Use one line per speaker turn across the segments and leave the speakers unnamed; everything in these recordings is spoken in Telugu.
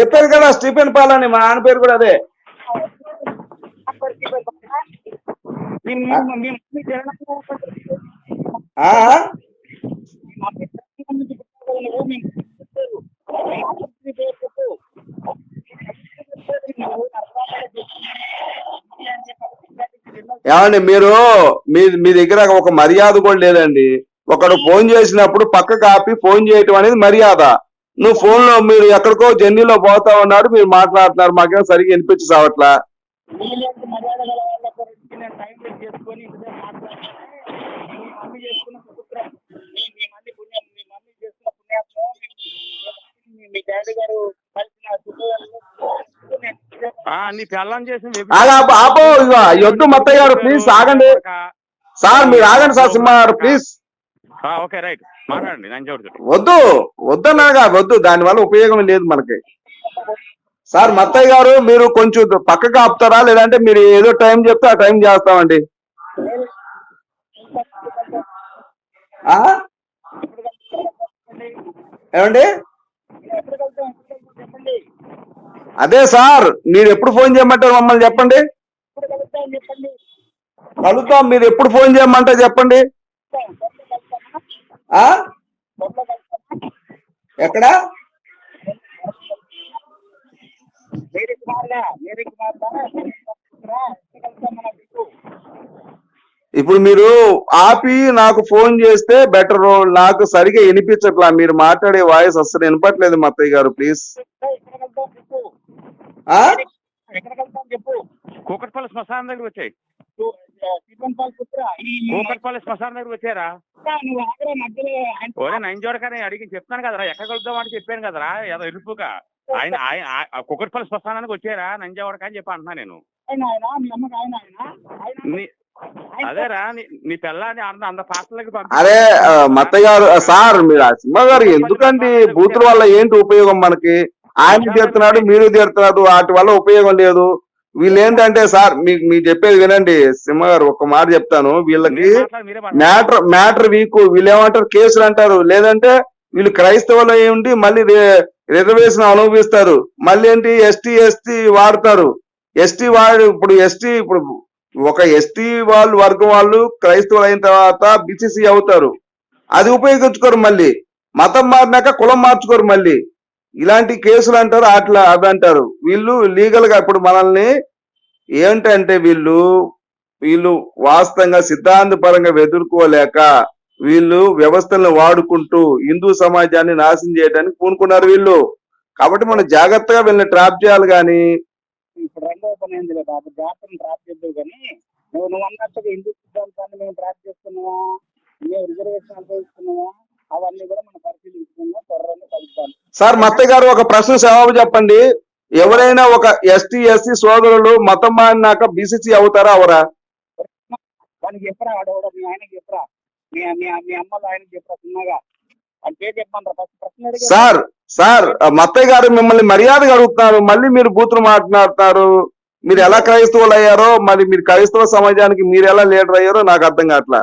చెప్పారు కదా స్టీఫెన్ పాల్ అని మా నాన్న పేరు కూడా అదే. ఏమండి మీరు మీ మీ దగ్గర ఒక మర్యాద కూడా లేదండి. ఒకడు ఫోన్ చేసినప్పుడు పక్కకు ఆపి ఫోన్ చేయటం అనేది మర్యాద. నువ్వు ఫోన్లో మీరు ఎక్కడికో జర్నీలో పోతా ఉన్నారు మీరు మాట్లాడుతున్నారు మాకేం సరిగ్గా వినిపించి సావట్లా
నీ పెళ్ళం
ఆపు, యొద్దు మత్తయ్య గారు ప్లీజ్ ఆగండి. సార్ మీరు ఆగండి సార్ సింహ గారు ప్లీజ్
ఓకే రైట్.
వద్దు వద్దన్నాగా వద్దు దాని వల్ల ఉపయోగం లేదు మనకి. సార్ మత్తయ్య గారు మీరు కొంచెం పక్కకు ఆపుతారా? లేదంటే మీరు ఏదో టైం చెప్తే ఆ టైం చేస్తామండి. ఏమండి? అదే సార్ మీరు ఎప్పుడు ఫోన్ చేయమంటారు మమ్మల్ని చెప్పండి?
కలుద్దాం
మీరు ఎప్పుడు ఫోన్ చేయమంటారు చెప్పండి
త్వరలో కలుద్దామా
ఆ
త్వరలో కలుద్దామా
ఎక్కడ
మేరీ కుమార్గా మేరీ కుమార్గా ఎప్పుడు కలుద్దాం మన మీకు
ఇప్పుడు మీరు ఆపి నాకు ఫోన్ చేస్తే బెటర్. నాకు సరిగా వినిపించట్లా. మీరు మాట్లాడే వాయిస్ అస్సలు వినపట్లేదు మత్తయ్య గారు ప్లీజ్.
ఎక్కడ కలుద్దాం చెప్పు.
ఆ
కూకట్పల్లి శ్మశానం దగ్గర వచ్చాయి
శ్రీపన్ పాల్ పుత్ర ఈ
కూకట్పల్లి శ్మశానం దగ్గర వచ్చారా?
నువ్వు ఆగ్రా మధ్యలో ఆయన
ఓరే నంజోడకని అడిగి చెప్తాను కదరా ఎక్కడ కలుద్దాం అని చెప్పాను కదరా ఏదో ఎరుపుగా ఆయన ఆయన ఆ- కుకట్పల్లి శ్మశానానికి వచ్చారా నంజావడక అని చెప్పి అంటున్నా నేను. అదేరా నీ పిల్లని అంత అంత పంపి-
అరే మత్తయ్య గారు సార్ మీరు ఆ సింహ గారు ఎందుకండి బూతుల వల్ల ఏంటి ఉపయోగం మనకి? ఆయన తీరుతున్నాడు మీరు తీరుతున్నారు వాటి వల్ల ఉపయోగం లేదు. వీళ్ళు ఏంటంటే సార్ మీకు మీకు చెప్పేది వినండి సింహ గారు ఒక మాట చెప్తాను. వీళ్ళకి
మీరే మీరే.
మ్యాటర్ మ్యాటర్ వీక్ వీళ్ళు ఏమంటారు కేసులు అంటారు. లేదంటే వీళ్ళు క్రైస్తవులు ఉండి మళ్ళీ రిజర్వేషన్ అనుభవిస్తారు. మళ్ళీ ఏంటి ఎస్టీ ఎస్టీ వాడతారు. ఎస్టీ వాడు ఇప్పుడు ఎస్టీ ఇప్పుడు ఒక ఎస్టీ వాళ్ళు వర్గం వాళ్ళు క్రైస్తవులు అయిన తర్వాత బిసిసి అవుతారు. అది ఉపయోగించుకోరు మళ్ళీ. మతం మారినాక కులం మార్చుకోరు మళ్ళీ. ఇలాంటి కేసులు అంటారు అట్లా అవి అంటారు. వీళ్ళు లీగల్గా ఇప్పుడు మనల్ని ఏంటంటే వీళ్ళు వీళ్ళు వాస్తవంగా సిద్ధాంత పరంగా ఎదుర్కోలేక వీళ్ళు వ్యవస్థలను వాడుకుంటూ హిందూ సమాజాన్ని నాశనం చేయడానికి పూనుకున్నారు వీళ్ళు. కాబట్టి మనం జాగ్రత్తగా వీళ్ళని ట్రాప్ చేయాలి కానీ.
ఇప్పుడు రెండో పని ఏంది బాబు జాతరను ట్రాప్ చేద్దావు కానీ నువ్వు నువ్వు అన్నట్టుగా హిందూ సిద్ధాంతాన్ని మేము ట్రాప్ చేస్తున్నావా? మేము రిజర్వేషన్ అనుభవిస్తున్నావా అవన్నీ కూడా మనం
సార్ మత్తయ్య గారు ఒక ప్రశ్న జవాబు చెప్పండి. ఎవరైనా ఒక ఎస్టీ ఎస్సీ సోదరులు మతం మారినాక బీసీసీ అవుతారా అవరా?
వానికి చెప్పరా ఆడవడ మీ ఆయనకి చెప్పరా? మీ మీ అమ్మలు ఆయనకి చెప్పరా చిన్నగా?
సార్ సార్ మత్తయ్య గారు మిమ్మల్ని మర్యాదగా అడుగుతున్నారు. మళ్ళీ మీరు బూతులు మాట్లాడుతున్నారు. మీరు ఎలా క్రైస్తవులు అయ్యారో మరి మీరు క్రైస్తవ సమాజానికి మీరు ఎలా లీడర్ అయ్యారో నాకు అర్థం కావట్లా.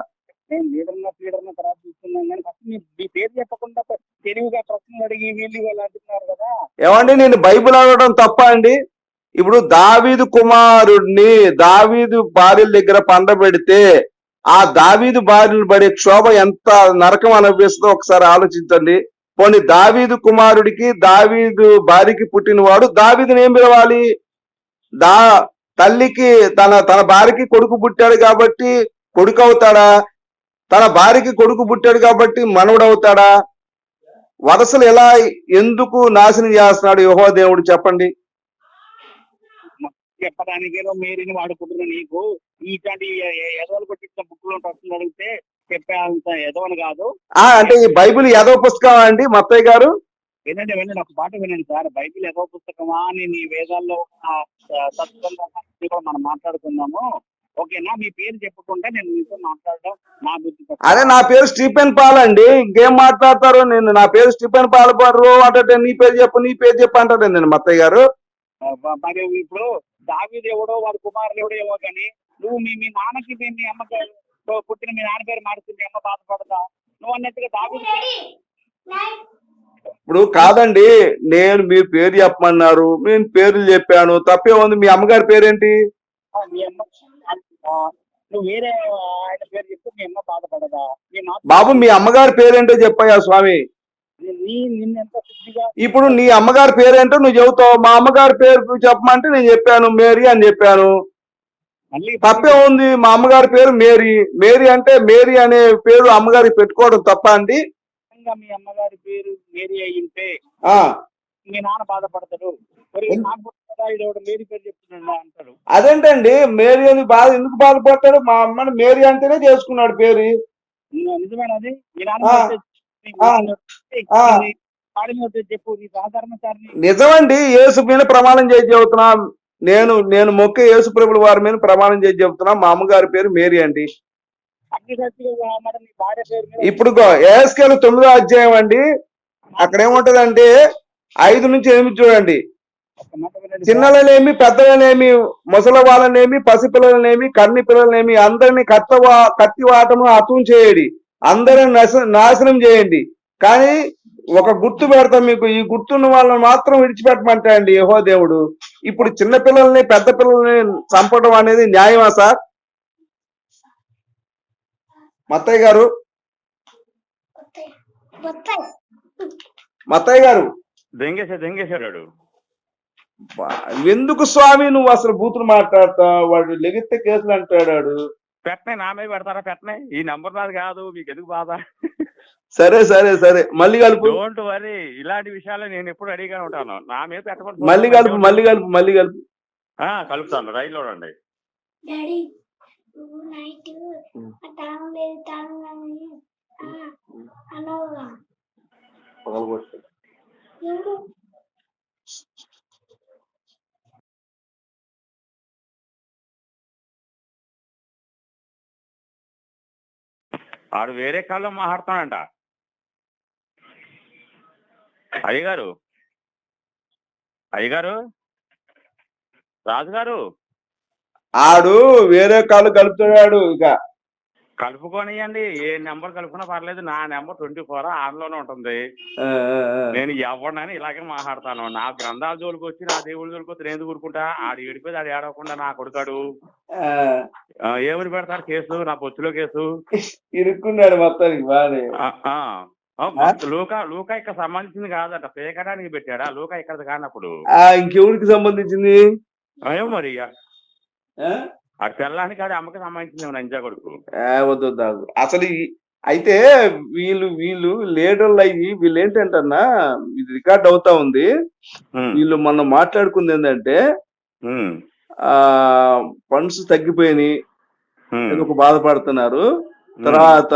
నేను మీ మీ పేరు చెప్పకుండా తెలివిగా ప్రశ్నలు అడిగి వీళ్ళు వాళ్ళు అంటున్నారు కదా.
ఏమండి నేను బైబిల్ అడగడం తప్ప అండి. ఇప్పుడు దావీదు కుమారుడిని దావీదు భార్యల దగ్గర పండబెడితే ఆ దావీదు భార్యలు పడే క్షోభ ఎంత నరకం అనిపిస్తుందో ఒకసారి ఆలోచించండి. పోనీ దావీదు కుమారుడికి దావీదు భార్యకి పుట్టినవాడు దావీదుని ఏం పిలవాలి? దా తల్లికి తన తన భార్యకి కొడుకు పుట్టాడు కాబట్టి కొడుకు అవుతాడా? తన భార్యకి కొడుకు పుట్టాడు కాబట్టి మనవడు అవుతాడా వరసలు ఎలా ఎందుకు నాశనం చేస్తున్నాడు యహో దేవుడు చెప్పండి?
చెప్పడానికి ఏదో మేరీని వాడుకుంటున్న నీకు. ఇట్లాంటి ఎదవలు కొట్టించిన బుక్లో ప్రశ్నలు అడిగితే చెప్పేంత ఎదవని కాదు.
ఆ అంటే ఈ బైబిల్ ఏదో పుస్తకం అండి మత్తయ్య గారు?
వినండి వినండి ఒక పాట వినండి సార్. బైబిల్ ఏదో పుస్తకమా అని నీ వేదాల్లో మనం మాట్లాడుకుందాము. ఓకేనా? మీ పేరు చెప్పకుండా నేను మీతో మాట్లాడడం నా బుద్ధి.
అదే నా పేరు స్టీఫెన్ పాల్ అండి. ఇంకేం మాట్లాడతారు? నేను నా పేరు స్టీఫెన్ పాల్ పాడు అంటే నీ పేరు చెప్పు నీ పేరు చెప్పు అంటాడు నేను మత్తయ్య గారు.
మరి ఇప్పుడు దావీదు ఎవడో వాడి కుమారుడు ఎవడో ఏమో కానీ నువ్వు మీ మీ నాన్నకి మీ మీ అమ్మకి తో పుట్టిన మీ నాన్న పేరు మారుతుంది మీ అమ్మ బాధపడతా నువ్వు అన్నట్టుగా దావీదు
ఇప్పుడు కాదండి నేను మీ పేరు చెప్పమన్నారు నేను పేర్లు చెప్పాను. తప్పే ఉంది మీ అమ్మగారి పేరేంటి?
ఆ, మీ అమ్మ ఆ, నువ్వు వేరే ఆయన పేరు చెప్తే మీ అమ్మ బాధపడదా?
బాబు మీ అమ్మగారి పేరేంటో చెప్పయ్యా స్వామి. ఇప్పుడు నీ అమ్మగారి పేరేంటో నువ్వు చెబుతావు. మా అమ్మగారి పేరు చెప్పమంటే నేను చెప్పాను మేరీ అని చెప్పాను. తప్పే ఉంది మా అమ్మగారి పేరు మేరీ. మేరీ అంటే మేరీ అనే పేరు అమ్మగారికి పెట్టుకోవడం తప్ప అండి.
మీ అమ్మగారి పేరు మేరీ అయ్యింటే మీ నాన్న బాధపడతాడు. నాకు
అదేంటండి? మేరీ అని బాధ ఎందుకు బాధపడతాడు మా అమ్మని మేరీ అంటేనే చేసుకున్నాడు పేరు. నిజమండి యేసు మీద ప్రమాణం చేసి చెబుతున్నా. నేను నేను మొక్క యేసు ప్రభుల వారి మీద ప్రమాణం చేసి చెబుతున్నా. మా అమ్మగారి పేరు మేరీ అండి. ఇప్పుడు ఏఎస్కేలు తొమ్మిదో అధ్యాయం అండి. అక్కడ ఏముంటదంటే ఐదు నుంచి ఎనిమిది చూడండి. చిన్నలనేమి పెద్దలనేమి ముసలి వాళ్ళనేమి పసిపిల్లలనేమి కన్ని పిల్లలనేమి అందరిని కత్తవా కత్తి వాటము హతం చేయడి. అందరిని నశ- నాశనం చేయండి. కానీ ఒక గుర్తు పెడతాం మీకు ఈ గుర్తున్న వాళ్ళని మాత్రం విడిచిపెట్టమంటా అండి యహో దేవుడు. ఇప్పుడు చిన్న పిల్లల్ని పెద్ద పిల్లల్ని చంపడం అనేది న్యాయమా సార్? మత్తయ్య గారు? మత్తయ్య. గారు?
దెంగేశాడు
ఎందుకు స్వామి నువ్వు అసలు బూతులు మాట్లాడతావు? వాడు లెగిస్తే కేసులు అంటాడు వాడు.
పెట్టనే నా మీద పెడతారా పెట్టనే? ఈ నంబర్ నాది కాదు మీకు ఎందుకు బాధ?
సరే సరే సరే. మళ్ళీ కలుపు
డోంట్ వరీ ఇలాంటి విషయాలు నేను ఎప్పుడు అడిగా ఉంటాను. నా మీద పెట్టకూడదు
మళ్ళీ కలుపు మళ్ళీ కలుపు మళ్ళీ కలుపు
ఆ, కలుపుతాను. రైల్లో
డాడీ నైట్ లేదు అనవుగా ఎవరు
ఆడు వేరే కాలం మాట్లాడుతున్నాడంట అయ్యగారు. అయ్యగారు. రాజుగారు.
ఆడు వేరే కాళ్ళు కలుపుతున్నాడు ఇక.
కలుపుకొనియండి. ఏ నెంబర్ కలుపుకున్నా పర్లేదు. నా నెంబర్ ట్వంటీ ఫోర్ ఆన్లోనే ఉంటుంది. నేను ఎవరినని ఇలాగే మాట్లాడతాను. నా గ్రంథాల జోలికి వచ్చి నా దేవుడి జోలికి వచ్చి నేను ఊరుకుంటా? ఆడు ఏడిపోయి ఆడు ఏడవకుండా నా కొడుకాడు. ఏమని పెడతారు? కేసు? నా పొత్తులో కేసు?
ఇరుక్కున్నాడు మొత్తానికి
మొత్తం లూకా లూకా ఇక్కడ సంబంధించింది కాదట. పేకడానికి పెట్టాడా. లూకా ఇక్కడ కానప్పుడు.
ఇంకెవరికి సంబంధించింది?
ఏమో మరి.
ఆ?
తెల్లానికి ఆడి అమ్మకి సంబంధించింది నంజా కొడుకు?
వద్దు. అసలు అయితే వీళ్ళు వీళ్ళు లీడర్లు అయ్యి వీళ్ళు ఏంటంటన్నా ఇది రికార్డ్ అవుతా ఉంది. వీళ్ళు మొన్న మాట్లాడుకుంది ఏంటంటే ఆ ఫండ్స్ తగ్గిపోయినాయి. ఎందుకు బాధపడుతున్నారు. తర్వాత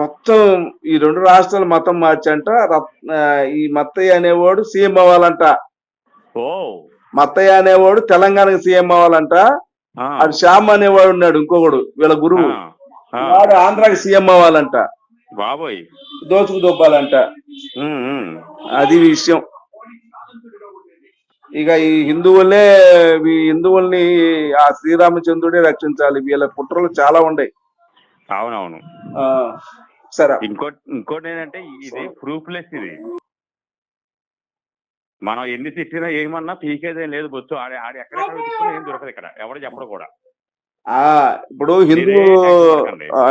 మొత్తం ఈ రెండు రాష్ట్రాల మతం మార్చంట ఈ మత్తయ్య అనేవాడు సీఎం అవ్వాలంట.
ఓ.
మత్తయ్య అనేవాడు తెలంగాణకి సీఎం అవ్వాలంట. అది శ్యామ్ అనేవాడు ఉన్నాడు ఇంకొకడు వీళ్ళ గురువు. వాడు ఆంధ్రాకి సీఎం అవ్వాలంట.
బాబోయ్.
దోచుకు దొబ్బాలంట. అది విషయం. ఇక ఈ హిందువులే ఈ హిందువుల్ని ఆ శ్రీరామచంద్రుడే రక్షించాలి. వీళ్ళ కుట్రలు చాలా ఉన్నాయి.
అవునవును.
ఆ, సరే.
ఇంకోటి ఇంకోటి ఏంటంటే ఇది ప్రూఫ్లెస్ ఇది. మనం ఎన్ని తిట్టినా ఏమన్నా పీకేదేం లేదు బొచ్చు. ఆడి ఆడి ఎక్కడెక్కడ వెతుక్కున్నా ఏం దొరకదు ఇక్కడ. ఎవడు చెప్పడు కూడా.
ఆ ఇప్పుడు హిందూ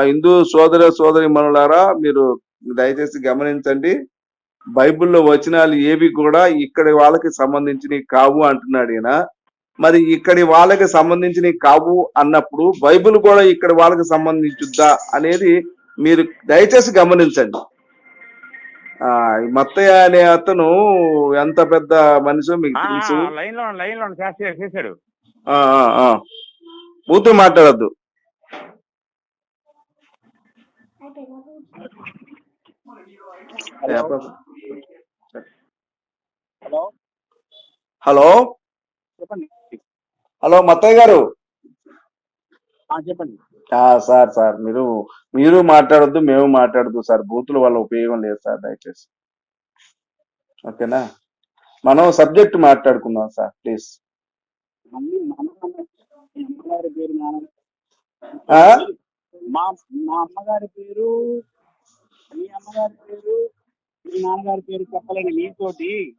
హిందూ సోదర సోదరి మనులారా మీరు దయచేసి గమనించండి. బైబిల్లో వచనాలు ఏవి కూడా ఇక్కడి వాళ్ళకి సంబంధించినవి కావు అంటున్నాడు ఈయన. మరి ఇక్కడి వాళ్ళకి సంబంధించినవి కావు అన్నప్పుడు బైబిల్ కూడా ఇక్కడ వాళ్ళకి సంబంధించుద్దా అనేది మీరు దయచేసి గమనించండి. మత్తయ్య అనే అతను ఎంత పెద్ద మనిషో మీకు తెలుసు?
లైన్లో లైన్లో చేస్తే చేశాడు.
ఆ, ఆ, ఆ. బూతులు మాట్లాడద్దు.
హలో.
హలో.
చెప్పండి.
హలో మత్తయ్య గారు.
ఆ, చెప్పండి.
సార్ సార్ మీరు మీరు మాట్లాడొద్దు మేము మాట్లాడద్దు సార్. బూతుల వల్ల ఉపయోగం లేదు సార్ దయచేసి. ఓకేనా? మనం సబ్జెక్ట్ మాట్లాడుకుందాం సార్ ప్లీజ్.
మా అమ్మ- మీ అమ్మగారి పేరు నాన్న
ఆ?
మా మా అమ్మగారి పేరు మీ అమ్మగారి పేరు మీ నాన్నగారి పేరు చెప్పలేని మీతోటి.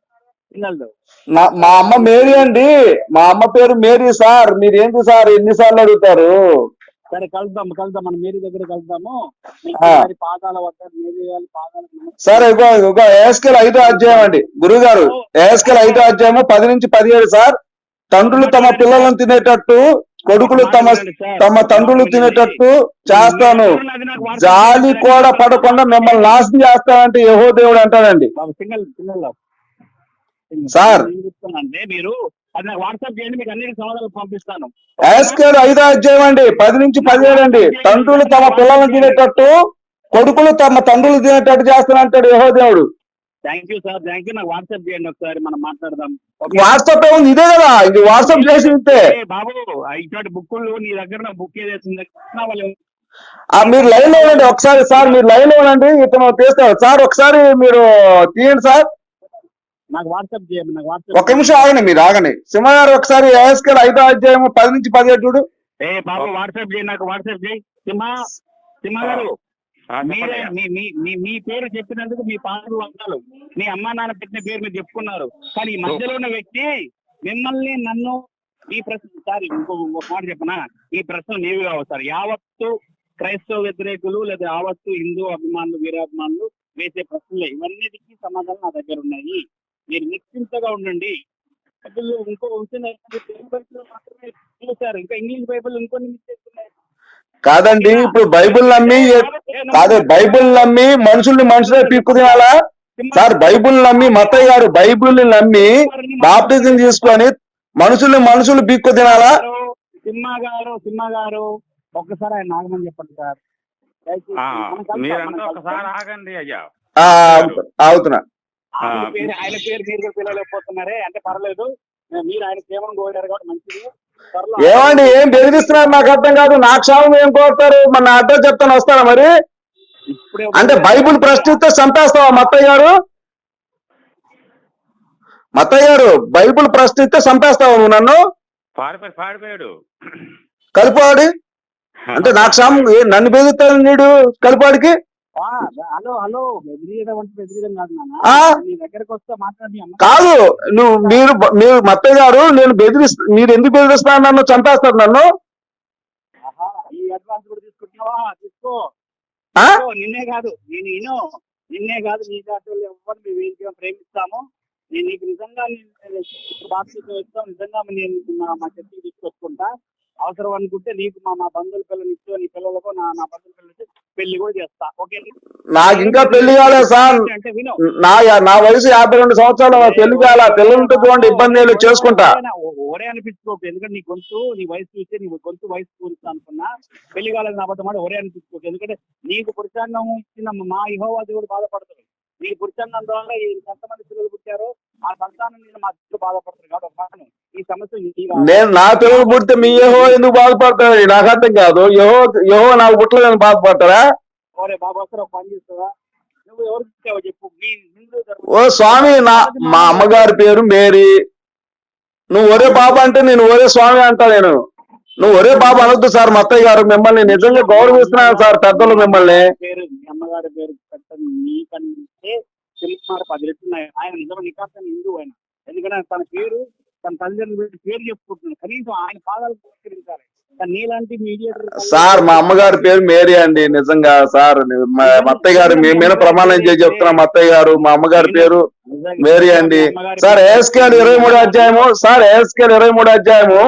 పిల్లలు
నా- మా అమ్మ మేరీ అండి. మా అమ్మ పేరు మేరీ సార్. మీరు ఏంటి సార్? ఎన్నిసార్లు అడుగుతారు?
సరే కలుద్దాం కలుద్దాం. మనం మేరీ దగ్గర కలుద్దాము. పాదాల వద్ద పాదాల
సార్ ఇగో ఇగో ఏఎస్కెల్ ఐదో అధ్యాయం అండి. గురువు గారు ఏఎస్కెల్ ఐదో అధ్యాయము పది నుంచి పదిహేడు సార్. తండ్రులు తమ పిల్లలను తినేటట్టు కొడుకులు తమ తమ తండ్రులు తినేటట్టు చేస్తాను. జాలి కూడా పడకుండా మిమ్మల్ని నాశనం చేస్తానంటే యహో దేవుడు అంటాడండి సార్.
మీరు అది నాకు వాట్సాప్ చేయండి మీకు అన్ని సమాధానాలు పంపిస్తాను.
ఏఎస్కెల్ ఐదో అధ్యాయం అండి పది నుంచి పదిహేడు అండి. తండ్రులు తమ పిల్లలను తినేటట్టు కొడుకులు తమ తండ్రులు తినేటట్టు చేస్తానంటాడు యహో దేవుడు.
Thank you sir thank you నాకు వాట్సాప్ చేయండి ఒకసారి మనం మాట్లాడదాం.
వాట్సాప్ ఏముంది? ఇదే కదా ఇది వాట్సాప్ చేసి ఉంటే.
బాబు ఇటువంటి బుక్కులు నీ దగ్గర నా బుక్ ఏదేసింది
మీరు లైన్లో ఉండండి ఒకసారి సార్ మీరు లైన్లో ఉండండి ఇతను తీస్తారు సార్ ఒకసారి మీరు తీయండి సార్.
నాకు వాట్సాప్ చేయండి నాకు
ఒక
వాట్సాప్
నిమిషం ఆగండి మీరు ఆగండి. సింహ గారు ఒకసారి ఏఎస్కెల్ ఐదో అధ్యాయం పది నుంచి పదిహేడు చూడు.
ఏ బాబు వాట్సాప్ చేయి నాకు వాట్సాప్ చేయి. సింహ సింహ గారు మీరే. మీ మీ పేరు చెప్పినందుకు మీ పాటలు వందలు. మీ అమ్మా నాన్న పెట్టిన పేరు మీరు చెప్పుకున్నారు. కానీ ఈ మధ్యలో ఉన్న వ్యక్తి మిమ్మల్ని నన్ను ఈ ప్రశ్న సార్ ఇంకో ఇంకో మాట చెప్పనా? ఈ ప్రశ్న నీవు కావు సార్. యావత్తు క్రైస్తవ వ్యతిరేకులు లేదా యావత్తు హిందూ అభిమానులు వీరాభిమానులు వేసే ప్రశ్నలే. ఇవన్నిటికీ సమాధానం నా దగ్గర ఉన్నాయి. మీరు నిశ్చింతగా ఉండండి. బైబిల్ ఇంకో బైబిల్ మాత్రమే చూశారు ఇంకా ఇంగ్లీష్ బైబిల్ ఇంకొన్ని మిస్టేక్స్ ఉన్నాయి.
కాదండి ఇప్పుడు బైబిల్ నమ్మి కాదు బైబిల్ నమ్మి మనుషుల్ని మనుషులే పీక్కు తినాలా? సార్ బైబిల్ నమ్మి మత్తయ్య గారు బైబిల్ నమ్మి బాప్టిజం తీసుకొని మనుషుల్ని మనుషులు పీక్కు తినాలా?
సింహ గారు సింహ గారు ఒక్కసారి ఆయన నాగమని చెప్పండి సార్.
మీరంతా ఒకసారి. ఆగండి అయ్యా.
ఆగుతున్నా.
ఆయన
ఆ.
పేరు ఆయన పేరు మీరు పిలవలేకపోతున్నారే. అంటే పర్లేదు. మీరు ఆయన ప్రేమను కోరారు కాబట్టి మంచిది.
ఏమండి ఏం బెదిరిస్తున్నారు? నాకు అర్థం కాదు. నా క్షామం ఏం కోరుతారు? మన నా అడ్రస్ చెప్తాను వస్తారా మరి? అంటే బైబుల్ ప్రశ్నిస్తే చంపేస్తావా మత్తయ్య గారు? మత్తయ్య గారు బైబుల్ ప్రశ్నిస్తే చంపేస్తావా నువ్వు నన్ను?
పారిపోయాడు
కలిపాడి అంటే నా క్షామం ఏ- నన్ను బెదిరిస్తాను నీడు కలిపాడికి
హలో హలో కాదు
నువ్వు మీరు మీరు మత్తయ్య గారు నేను బెదిరిస్తా మీరు ఎందుకు బెదిరిస్తున్నారు నన్ను? చంపేస్తారు నన్ను?
నిన్నే కాదు నేను నేను నిన్నే కాదు నీ కాదు ఎవరు మేము ఏంటి ప్రేమిస్తాము. నేను నీకు నిజంగా ఇస్తాం నిజంగా నేను మా చర్చికి తీసుకొచ్చుకుంటా. అవసరం అనుకుంటే నీకు మా మా బంధువుల పిల్లలు ఇస్తూ నీ పిల్లలకు నా నా బంధువుల పిల్లలకి పెళ్ళి కూడా చేస్తా. ఓకే
నాకు ఇంకా పెళ్ళి కాలేదు సార్.
అంటే విను.
నా నా వయసు యాభై రెండు సంవత్సరాలు పెళ్ళి కాల. పిల్లలతో చూడండి ఇబ్బంది లేదు చేసుకుంటా.
ఓరే అనిపించుకోకు. ఎందుకంటే నీ గొంతు నీ వయసు చూస్తే నీ గొంతు వయసు చూస్తా అనుకున్నా. పెళ్ళి కాలేదు నా అబద్ధం ఒరే అనిపించుకోకు. ఎందుకంటే నీకు పురుషాంగం ఇచ్చిన మా ఇహోవా దేవుడు బాధపడతాడు. నీ పురుషాంగం ద్వారా ఈ ఎంతమంది పిల్లలు పుట్టారో ఆ సంతానం నేను మా దేవుడు బాధపడతాడు కాబట్టి ఒక. ఈ సమస్య.
నేను నా పిల్లలు పుడితే మీ యహో ఎందుకు బాధపడతాడు? నాకు అర్థం కాదు. యహో యహో నాకు పుట్టలేదని బాధపడతారా
ఒరే బాబు వస్తారు ఒక పని చేస్తావా? నువ్వు ఎవరికి ఇచ్చావో చెప్పు. మీ హిందూ ధర్మం
ఓ స్వామి నా మా అమ్మగారి పేరు మేరీ. నువ్వు ఒరే బాబా అంటే నేను ఒరే స్వామి అంటా నేను. నువ్వు ఒరే బాబా అనొద్దు సార్ మత్తయ్య గారు మిమ్మల్ని నిజంగా గౌరవిస్తున్నాను సార్ పెద్దలు మిమ్మల్ని.
పేరు మీ అమ్మగారి పేరు పెట్టడం. నీకంటే తెలుగుమారు పది రెట్లు ఉన్నాయి. ఆయన నిజంగా నికాసం హిందూ ఆయన. ఎందుకంటే తన పేరు తన తల్లిదండ్రుల పేరు పేరు చెప్పుకుంటున్నాడు. కనీసం ఆయన పాదాలు పురస్కరించాలి.
సార్ మా అమ్మగారి పేరు మేరీ అండి నిజంగా సార్. మా మత్తయ్య గారు మీ మీద ప్రమాణం చేసి చెప్తున్నా మత్తయ్య గారు మా అమ్మగారి పేరు మేరీ అండి. సార్ ఏఎస్కేల్ ఇరవై మూడు అధ్యాయము సార్ ఏఎస్కేల్ ఇరవై మూడు అధ్యాయము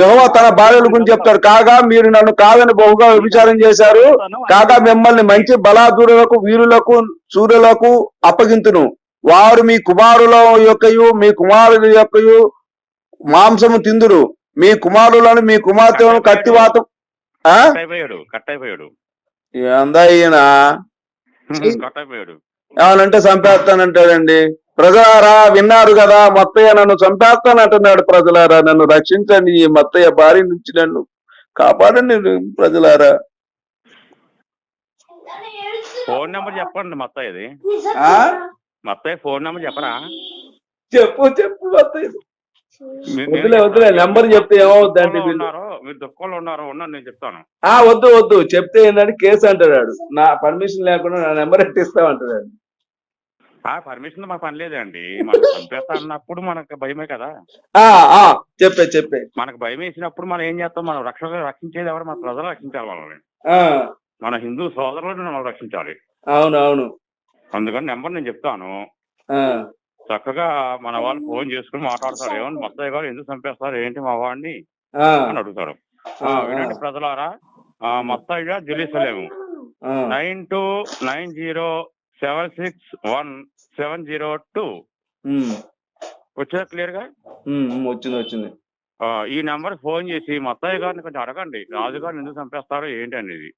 యెహోవా తన భార్యల గురించి చెప్తాడు. కాగా మీరు నన్ను కాదని బహుగా విచారం చేశారు. కాగా మిమ్మల్ని మంచి బలాదూరులకు వీరులకు సూర్యులకు అప్పగింతును. వారు మీ కుమారుల యొక్కయు మీ కుమారుల యొక్కయు మాంసము తిందురు. మీ కుమారులను మీ కుమార్తెలను కత్తివాతం
అయిపోయాడు. కట్ అయిపోయాడు
ఏందా ఈయన?
కట్ అయిపోయాడు.
ఏమనంటే చంపేస్తానంటాడండి. ప్రజలారా విన్నారు కదా మత్తయ్య నన్ను చంపేస్తానంటున్నాడు ప్రజలారా. నన్ను రక్షించండి ఈ మత్తయ్య భార్య నుంచి నన్ను కాపాడండి ప్రజలారా.
ఫోన్ నెంబర్ చెప్పండి మొత్తం ఇది
ఆ?
మొత్తం ఫోన్ నెంబర్ చెప్పరా?
చెప్పు చెప్పు మత్తయ్య. వద్దులే వద్దులే నెంబర్ చెప్తే
ఉన్నారు మీరు దుఃఖంలో ఉన్నారు ఉన్నాను నేను చెప్తాను.
ఆ వద్దు వద్దు చెప్తే ఏంటంటే కేసు అంటాడు నా పర్మిషన్ లేకుండా నా నెంబర్ ఎట్టిస్తామంటాడు
ఆ పర్మిషన్ మాకు పని లేదండి. మనకు చంపేస్తా అన్నప్పుడు మనకు భయమే కదా.
చెప్పే చెప్పే.
మనకు భయం వేసినప్పుడు మనం ఏం చేస్తాం? మనం రక్షణ రక్షించేది ఎవరు? మన ప్రజలు రక్షించాలి వాళ్ళని మన హిందూ సోదరులను మనం రక్షించాలి.
అవును అవును.
అందుకని నెంబర్ నేను చెప్తాను. చక్కగా మన వాళ్ళు ఫోన్ చేసుకుని మాట్లాడతారు. ఏమన్నా మొత్తం గారు ఎందుకు చంపేస్తారు? ఏంటి మా వాడిని? అని అడుగుతారు. వినండి ప్రజలారా ఆ, మొత్తయ్య జెరూసలేము
ఆ,
nine two nine zero seven six one seven zero two.
Um,
వచ్చేదా
క్లియర్గా? వచ్చింది వచ్చింది.
ఆ, ఈ నెంబర్ ఫోన్ చేసి మొత్తయ్య గారిని కొంచెం అడగండి. రాజు గారిని ఎందుకు చంపేస్తారు? ఏంటి అనేది.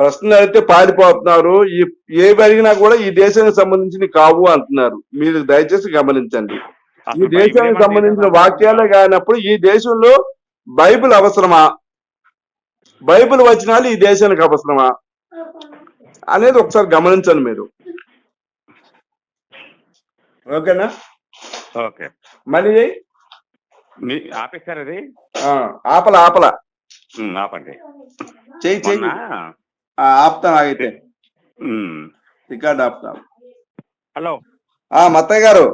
ప్రశ్నలు అయితే పారిపోతున్నారు. ఈ ఏవి అడిగినా కూడా ఈ దేశానికి సంబంధించి కావు అంటున్నారు. మీరు దయచేసి గమనించండి. ఈ దేశానికి సంబంధించిన వాక్యాలే కానప్పుడు ఈ దేశంలో బైబిల్ అవసరమా? బైబిల్ వచనాలు ఈ దేశానికి అవసరమా? అనేది ఒకసారి గమనించండి మీరు. ఓకేనా?
ఓకే.
మళ్ళీ చెయ్యి.
మీ ఆపేశారు అది?
ఆ, ఆపల ఆపల.
ఆపండి.
చెయ్యి చెయ్యి.
మొన్న
ఆ, ఆపుతాను ఆగితే. రికార్డ్ ఆపుతాను
హలో.
ఆ మత్తయ్య గారు.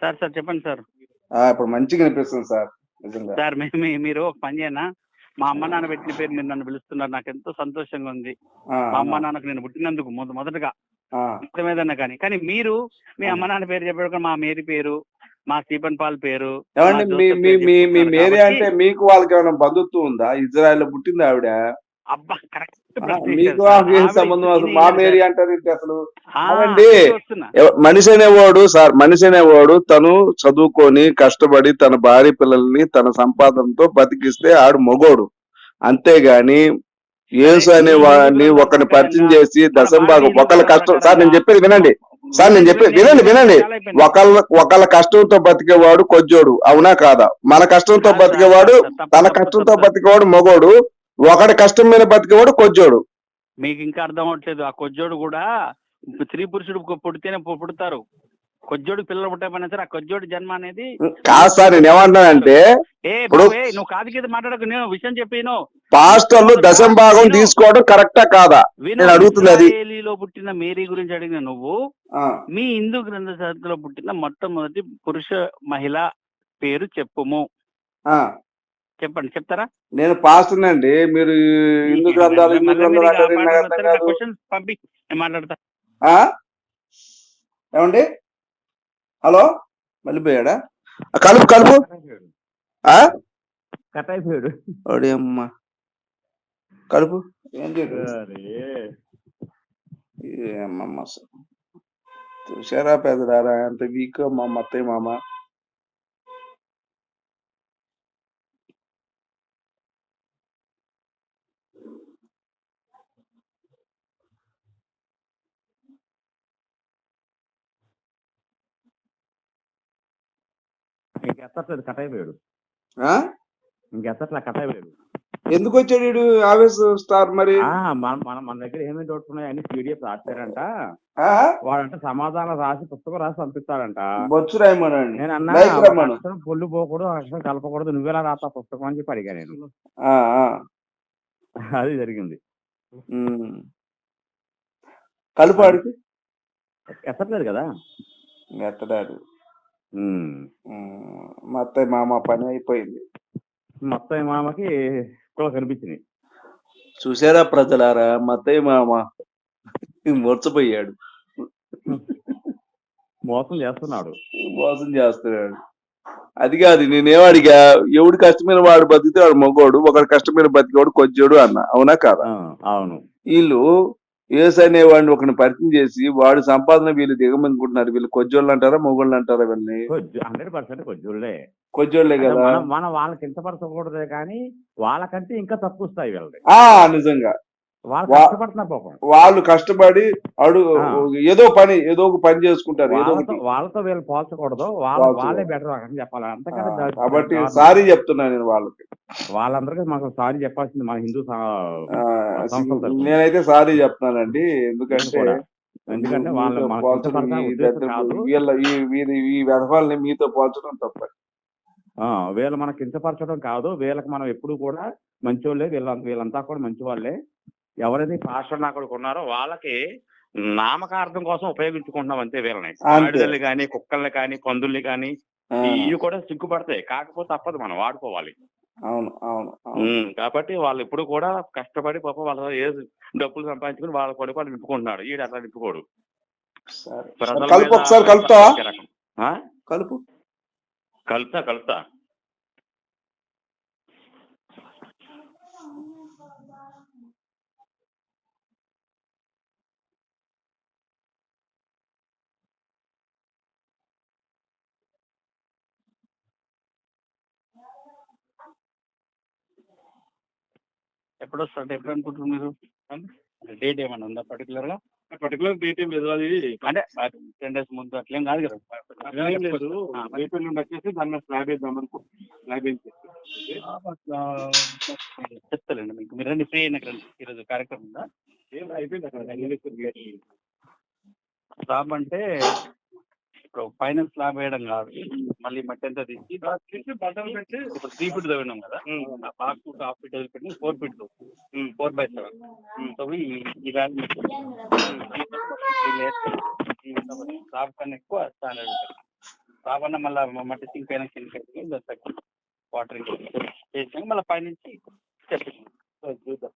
సార్ సార్ చెప్పండి సార్.
ఇప్పుడు మంచిగా అనిపిస్తుంది సార్.
సార్ మీరు ఒక పని చేయనా? మా అమ్మ నాన్న పెట్టిన పేరు మీరు నన్ను పిలుస్తున్నారు. నాకు ఎంతో సంతోషంగా ఉంది. మా అమ్మ నాన్నకు నేను పుట్టినందుకు మొద- మొదటగా. ఏదన్నా కానీ. కానీ మీరు మీ అమ్మ నాన్న పేరు చెప్పడం మా మేరీ పేరు మా స్టీఫన్ పాల్ పేరు మా
మేరీ అంటే మీకు వాళ్ళకి ఏమైనా బంధుత్వం ఉందా? ఇజ్రాయెల్లో పుట్టింది ఆవిడ.
అబ్బా కరెక్ట్
మీకు సంబంధం అసలు మా మేరీ అసలు? అవునండి. మనిషి అనేవాడు సార్ మనిషి అనేవాడు తను చదువుకొని కష్టపడి తన భార్య పిల్లల్ని తన సంపాదనతో బతికిస్తే ఆడు మొగోడు. అంతేగాని యేసు అనే వాడిని ఒకరిని పరిచయం చేసి దశంభాగం ఒకళ్ళ కష్టం సార్ నేను చెప్పేది వినండి. సార్ నేను చెప్పేది వినండి వినండి. ఒకళ్ళ ఒకళ్ళ కష్టంతో బతికేవాడు కొజ్జోడు. అవునా కాదా? మన కష్టంతో బతికేవాడు తన కష్టంతో బతికేవాడు మొగోడు. ఒకడి కష్టం మీద బతికేవాడు కొజ్జోడు.
మీకు ఇంకా అర్థం అవట్లేదు ఆ కొజ్జోడు కూడా స్త్రీ పురుషుడు పుడితేనే పుడతారు. కొజ్జోడు పిల్లలు పుట్టామన్నా సరే ఆ కొజ్జోడు జన్మ అనేది
కాదు సార్ నేను ఏమంటానంటే
ఏ బాబు, నువ్వు కాదు కింద మాట్లాడకు నేను విషయం చెప్పిను.
పాస్టర్లు దశంభాగం తీసుకోవడం కరెక్టా కాదా? నేను అడుగుతుంది అది.
ఇస్రాయేలీలో పుట్టిన మేరీ గురించి అడిగిన నువ్వు మీ హిందూ గ్రంథ శాస్త్రంలో పుట్టిన మొట్టమొదటి పురుష మహిళ పేరు చెప్పుము. చెప్పండి చెప్తారా?
నేను పాస్టర్ అండి మీరు హిందూ గ్రంథాలు హిందూ గ్రంథాలు
పంపి నేను మాట్లాడతా?
ఏమండి? హలో? మళ్ళీ పోయాడా? కలుపు కలుపు. ఆ?
కట్ అయిపోయాడు
అమ్మ. కలుపు. ఏం అసలు. చూసారా పెద్దరారా? అంత వీక్ మా అత్తయ్య మామ.
ఇంకెత్తట్లేదు కట్ అయిపోయాడు
ఆ?
ఇంకెత్తట్లా కట్ అయిపోయాడు
ఎందుకు వచ్చాడు ఆవేశ స్టార్ మరి?
మన మన దగ్గర ఏమేమి డౌట్స్ ఉన్నాయి అన్ని పీడిఎఫ్ రాశారంట? వాడంట సమాధానం రాసి పుస్తకం రాసి పంపిస్తాడంట.
బొచ్చు
నేను అన్నా పొల్లు పోకూడదు అక్షరం కలపకూడదు నువ్వెలా రాస్తా పుస్తకం అని చెప్పి అడిగా నేను. అది జరిగింది.
కలుపు ఆడికి
ఎత్తట్లేదు కదా?
ఎత్తడాడు. మా అత్తయ్య మామ పని అయిపోయింది.
మొత్తం ఈ మామకి కూడా కనిపించింది
చూసారా ప్రజలారా? మా అత్తయ్య మామ మూర్చపోయాడు.
మోసం చేస్తున్నాడు.
మోసం చేస్తున్నాడు. అది కాదు నేనేమడిగా ఎవడు కష్టమైన వాడు బతికితే వాడు మగోడు ఒకడు కష్టమైన బతికేవాడు కొజ్జోడు అన్న. అవునా కాదా?
అవును.
వీళ్ళు ఏసు అనేవాడిని ఒకరిని పరిచయం చేసి వాడు సంపాదన వీళ్ళు దిగమనుకుంటున్నారు. వీళ్ళు కొజ్జోళ్ళు అంటారా మొగోళ్ళు అంటారా వీళ్ళని?
హండ్రెడ్ పర్సెంట్ కొంచెంలే
కొజ్జోళ్ళే కదా?
మనం వాళ్ళకి కించపరచకూడదే కానీ వాళ్ళకంటే ఇంకా తక్కువ స్థాయి వీళ్ళది.
ఆ నిజంగా.
వాళ్ళు
వా-
కష్టపడుతున్నారు పాపం.
వాళ్ళు కష్టపడి అడు. ఏదో పని ఏదో ఒక పని చేసుకుంటారు ఏదో
వాళ్ళతో వీళ్ళు పోల్చకూడదు వాళ్ళ బెటర్ అని చెప్పాలి. అంతకంటే
కాబట్టి. సారీ చెప్తున్నా నేను వాళ్ళకి.
వాళ్ళందరికీ మాకు సారీ చెప్పాల్సింది మన హిందూ.
నేనైతే సారీ చెప్తున్నానండి.
నేను
ఎందుకంటే.
ఎందుకంటే వాళ్ళు
మీతో పోల్చడం వీళ్ళ ఈ మీతో తప్ప.
ఆ, వీళ్ళు మన కించపరచడం కాదు. వీళ్ళకి మనం ఎప్పుడు కూడా మంచోళ్ళే. వీళ్ళ వీళ్ళంతా కూడా మంచి వాళ్ళే ఎవరైతే పాస్టర్ నా కొడుకు ఉన్నారో వాళ్ళకి నామకార్థం కోసం ఉపయోగించుకుంటున్నాం అంతే వీళ్ళని. ఆడుదల్ని కానీ కుక్కల్ని కానీ పందుల్ని కానీ ఇవి కూడా సిగ్గుపడతాయి. కాకపోతే తప్పదు మనం వాడుకోవాలి.
అవును అవును
కాబట్టి వాళ్ళు ఎప్పుడు కూడా కష్టపడి పాప వాళ్ళ ఏ డబ్బులు సంపాదించుకుని వాళ్ళ కొడుకు వాళ్ళు నింపుకుంటున్నాడు. ఈడు అట్లా నింపుకోడు.
కలుపు ఒకసారి.
ఆ?
కలుపు.
కలుపుతా కలుపుతా.
ఎప్పుడు వస్తుంది ఎప్పుడు అనుకుంటున్నారు మీరు డేట్ ఏమన్నా ఉందా పర్టికులర్గా?
పర్టికులర్ డేట్ ఏం లేదు అది.
అంటే టెన్ డేస్ ముందు అట్లేం కాదు కదా?
అట్లేం లేదు. ఎల్లుండి వచ్చేసి దాని మీద స్లాబ్ వేద్దాం అనుకో స్లాబ్
చెప్తానండి మీకు. మీరు రండి ఫ్రీ అయిన రండి. ఈరోజు కార్యక్రమం ఉందా?
ఏం అయిపోయింది అక్కడ?
స్లాబ్ అంటే ఇప్పుడు ఫైనల్ స్లాబ్ వేయడం కాదు. మళ్ళీ మట్టి అంతా తీసి
బట్టలు పెట్టి
ఇప్పుడు త్రీ ఫీట్ తవ్వినాం కదా. హాఫ్ ఫీట్ హాఫ్ ఫీట్ పెట్టి four feet four by seven. తవ్వి ఈ వ్యాల్యూ స్లాబ్ కన్నా ఎక్కువ స్టాండర్డ్ ఉంటుంది. స్లాబ్ అన్న మళ్ళీ మట్టి సింక్ అయినా కింద పెట్టి వాటరింగ్ చేసాక మళ్ళీ పైనుంచి స్టెప్ చూద్దాం.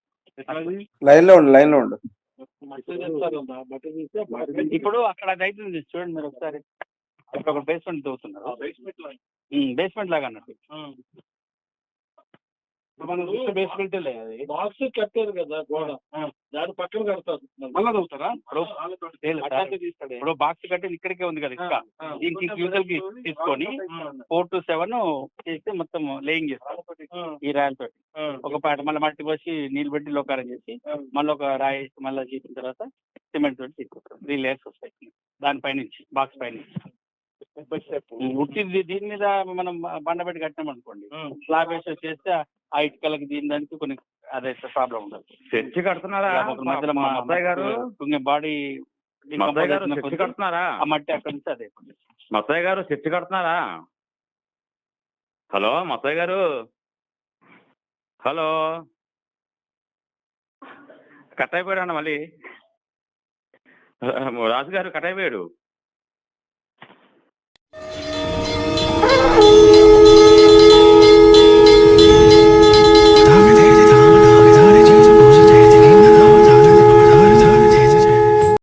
లైన్లో ఉండు లైన్లో ఉండు.
ఇప్పుడు అక్కడ అది అవుతుంది చూడండి మీరు ఒకసారి. అక్కడ ఒక బేస్మెంట్ తవ్వుతున్నారు.
బేస్మెంట్లో
బేస్మెంట్ లాగా అన్నట్టు. మనం చూస్తే బేస్మెంట్ లేదు అది.
బాక్స్ కట్టారు కదా గోడ. దాని పక్కన కడతారు మళ్ళీ. చదువుతారా
లేదు సార్. ఇప్పుడు బాక్స్ కట్టి ఇక్కడికే ఉంది కదా ఇసుక దీనికి ఫ్యూజల్కి తీసుకొని ఫోర్ టు సెవెన్ చేస్తే మొత్తం లేయింగ్ చేస్తాం ఈ రాయల తోటి. ఒక పాట మళ్ళీ మట్టి పోసి నీళ్ళు పెట్టి లోకారం చేసి మళ్ళీ ఒక రాయి వేసి మళ్ళీ చేసిన తర్వాత సిమెంట్ తోటి తీసుకుంటాం త్రీ లేయర్స్ వస్తాయి. దానిపై నుంచి బాక్స్ పై నుంచి ఉట్టి దీని మీద మనం బండ పెట్టి కట్టినాం అనుకోండి స్లాబ్ వేసి చేస్తే ఆ ఇటుకలకి దీని దానికి కొన్ని అదే ప్రాబ్లం ఉండదు
చర్చి కడుతున్నారా?
మధ్యలో
మా అబ్బాయి గారు?
బాడీ
మా అబ్బాయి గారు చర్చి కడుతున్నారా?
ఆ మట్టి అక్కడి నుంచి అదే.
మత్తయ్య గారు చర్చి కడుతున్నారా? హలో మత్తయ్య గారు? హలో? కట్ అయిపోయాడు అన్న మళ్ళీ. రాజు గారు కట్ అయిపోయాడు.